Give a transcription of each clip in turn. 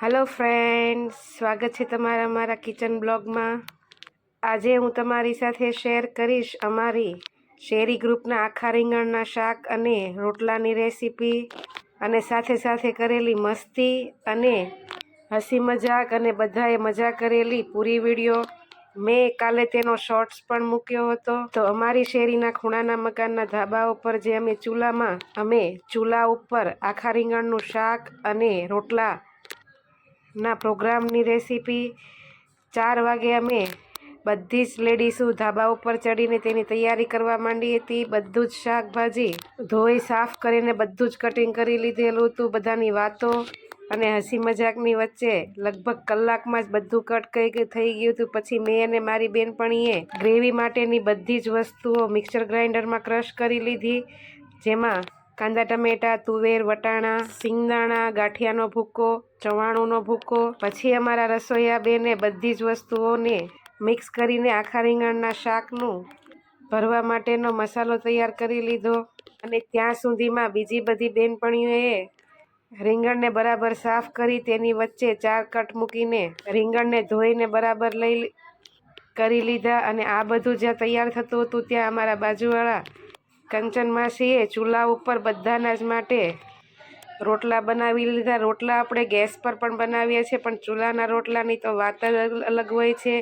Hello friends સ્વાગત છે તમારા મારા કિચન બ્લોગમાં આજે હું તમારી સાથે શેર કરીશ અમારી શેરી ગ્રુપના આખા રીંગણના શાક અને રોટલાની રેસીપી અને સાથે સાથે કરેલી મસ્તી અને હસી મજાક અને બધાએ મજા કરેલી પૂરી વીડિયો મેં કાલે તેનો શોર્ટ્સ પણ મૂક્યો હતો. તો અમારી શેરીના ખૂણાના મકાનના ધાબા ઉપર જે અમે ચૂલામાં, અમે ચૂલા ઉપર આખા રીંગણનું શાક અને રોટલા ના, પ્રોગ્રામની રેસીપી ચાર વાગે અમે બધી જ લેડીઝો ધાબા ઉપર ચડીને તેની તૈયારી કરવા માંડી હતી. બધું જ શાકભાજી ધોઈ, સાફ કરીને બધું જ કટિંગ કરી લીધેલું હતું બધાની વાતો. અને હસી મજાકની વચ્ચે લગભગ કલાકમાં જ બધું કટ કઈ થઈ ગયું હતું. પછી મેં અને મારી બેનપણીએ ગ્રેવી માટેની બધી જ વસ્તુઓ મિક્સર ગ્રાઇન્ડરમાં ક્રશ કરી લીધી. જેમાં કાંદા ટમેટા, તુવેર, વટાણા, સિંગદાણા, ગાંઠિયાનો ભૂકો, ચવાણુંનો ભૂકો, પછી અમારા રસોઈયા બેને બધી જ વસ્તુઓને મિક્સ કરીને આખા રીંગણના શાકનું ભરવા માટેનો મસાલો તૈયાર કરી લીધો. અને ત્યાં સુધીમાં બીજી બધી બેનપણીઓએ રીંગણને બરાબર સાફ કરી તેની વચ્ચે ચાર કટ મૂકીને રીંગણને ધોઈને બરાબર લઈ કરી લીધા. અને આ બધું જ્યાં તૈયાર થતું હતું ત્યાં અમારા બાજુવાળા કંચન માસીએ ચૂલા ઉપર બધાના જ માટે રોટલા બનાવી લીધા. રોટલા આપણે ગેસ પર પણ બનાવીએ છીએ, પણ ચૂલાના રોટલાની તો વાત જ અલગ હોય છે.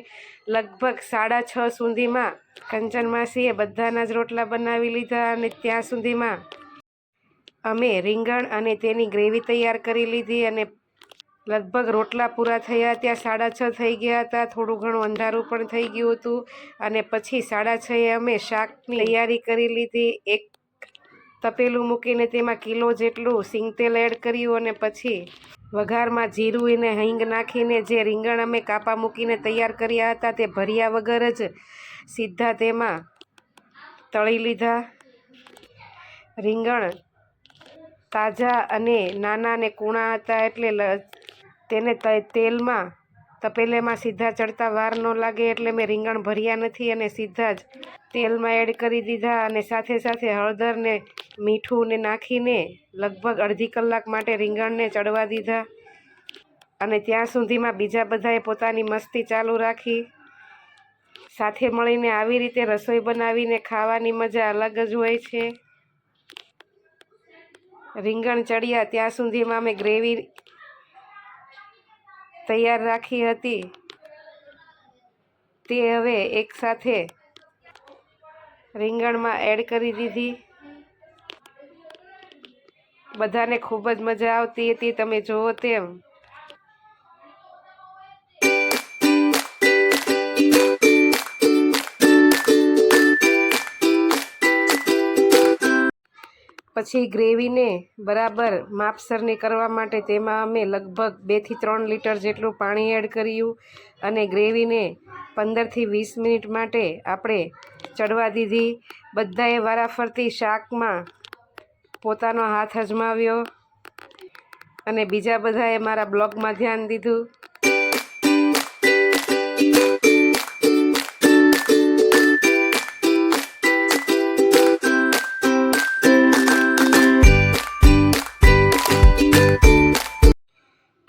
લગભગ સાડા છ સુધીમાં કંચન માસીએ બધાના જ રોટલા બનાવી લીધા અને ત્યાં સુધીમાં અમે રીંગણ અને તેની ગ્રેવી તૈયાર કરી લીધી અને લગભગ રોટલા પૂરા થયા ત્યાં સાડા છ થઈ ગયા હતા. થોડું ઘણું અંધારું પણ થઈ ગયું હતું અને પછી સાડા છએ અમે શાકની તૈયારી કરી લીધી. એક તપેલું મૂકીને તેમાં કિલો જેટલું સિંગતેલ એડ કર્યું અને પછી વઘારમાં જીરું અને હિંગ નાખીને જે રીંગણ અમે કાપા મૂકીને તૈયાર કર્યા હતા તે ભર્યા વગર જ સીધા તેમાં તળી લીધા. રીંગણ તાજા અને નાના ને કૂણા હતા એટલે તેને તેલમાં તપેલેમાં સીધા ચડતા વાર ન લાગે એટલે મેં રીંગણ ભર્યા નથી અને સીધા જ તેલમાં એડ કરી દીધા અને સાથે સાથે હળદરને મીઠું ને નાખીને લગભગ અડધી કલાક માટે રીંગણને ચડવા દીધા. અને ત્યાં સુધીમાં બીજા બધાએ પોતાની મસ્તી ચાલુ રાખી. સાથે મળીને આવી રીતે રસોઈ બનાવીને ખાવાની મજા અલગ જ હોય છે. રીંગણ ચડ્યા ત્યાં સુધીમાં અમે ગ્રેવી તૈયાર રાખી હતી. તે હવે એકસાથે રીંગણમાં એડ કરી દીધી. બધાને ખૂબ જ મજા આવતી હતી, તમે જુઓ તેમ. પછી ગ્રેવીને બરાબર માપસરની કરવા માટે તેમાં અમે લગભગ બેથી ત્રણ લીટર જેટલું પાણી એડ કર્યું અને ગ્રેવીને પંદરથી વીસ મિનિટ માટે આપણે ચડવા દીધી. બધાએ વારાફરતી શાકમાં પોતાનો હાથ અજમાવ્યો અને બીજા બધાએ મારા બ્લોગમાં ધ્યાન દીધું.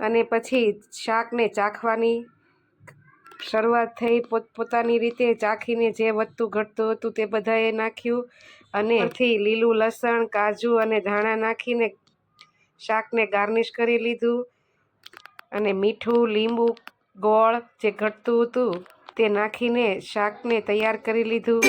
અને પછી શાકને ચાખવાની શરૂઆત થઈ. પોતપોતાની રીતે ચાખીને જે વધતું ઘટતું હતું તે બધાએ નાખ્યું અને થી લીલું લસણ, કાજુ અને ધાણા નાખીને શાકને ગાર્નિશ કરી લીધું. અને મીઠું, લીંબુ, ગોળ જે ઘટતું હતું તે નાખીને શાકને તૈયાર કરી લીધું.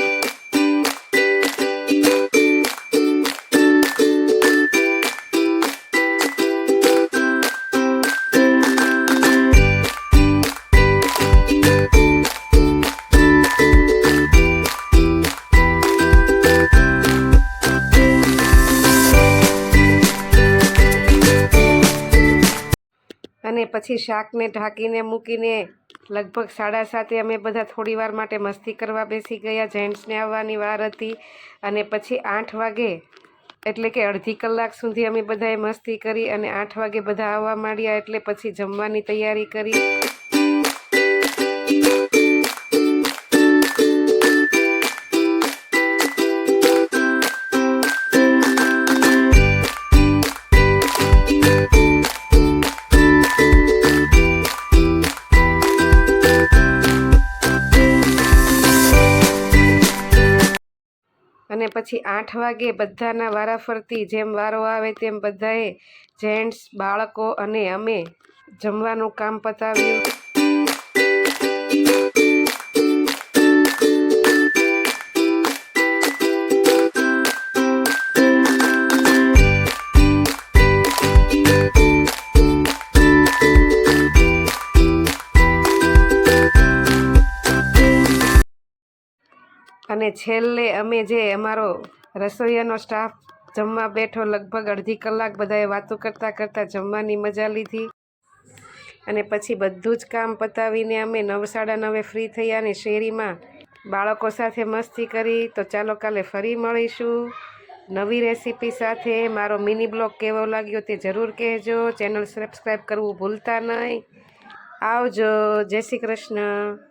અને પછી શાકને ઢાંકીને મૂકીને લગભગ સાડા સાતે અમે બધા થોડી વાર માટે મસ્તી કરવા બેસી ગયા, જેન્ટ્સને આવવાની વાર હતી અને પછી આઠ વાગે, એટલે કે અડધી કલાક સુધી અમે બધાએ મસ્તી કરી અને આઠ વાગે બધા આવવા માંડ્યા એટલે પછી જમવાની તૈયારી કરી. પછી આઠ વાગે બધાના વારાફરતી જેમ વારો આવે તેમ બધાએ જેન્ટ્સ, બાળકો અને અમે જમવાનું કામ પતાવ્યું. અને છેલ્લે અમે જે અમારો રસોઈયાનો સ્ટાફ જમવા બેઠો લગભગ અડધી કલાક બધાએ વાતો કરતાં કરતાં જમવાની મજા લીધી. અને પછી બધું જ કામ પતાવીને અમે નવ સાડા નવે ફ્રી થયા અને શેરીમાં બાળકો સાથે મસ્તી કરી તો ચાલો કાલે ફરી મળીશું. નવી રેસીપી સાથે મારો મિની બ્લોગ કેવો લાગ્યો તે જરૂર કહેજો. ચેનલ સબસ્ક્રાઈબ કરવું ભૂલતા નહીં. આવજો. જય શ્રી કૃષ્ણ.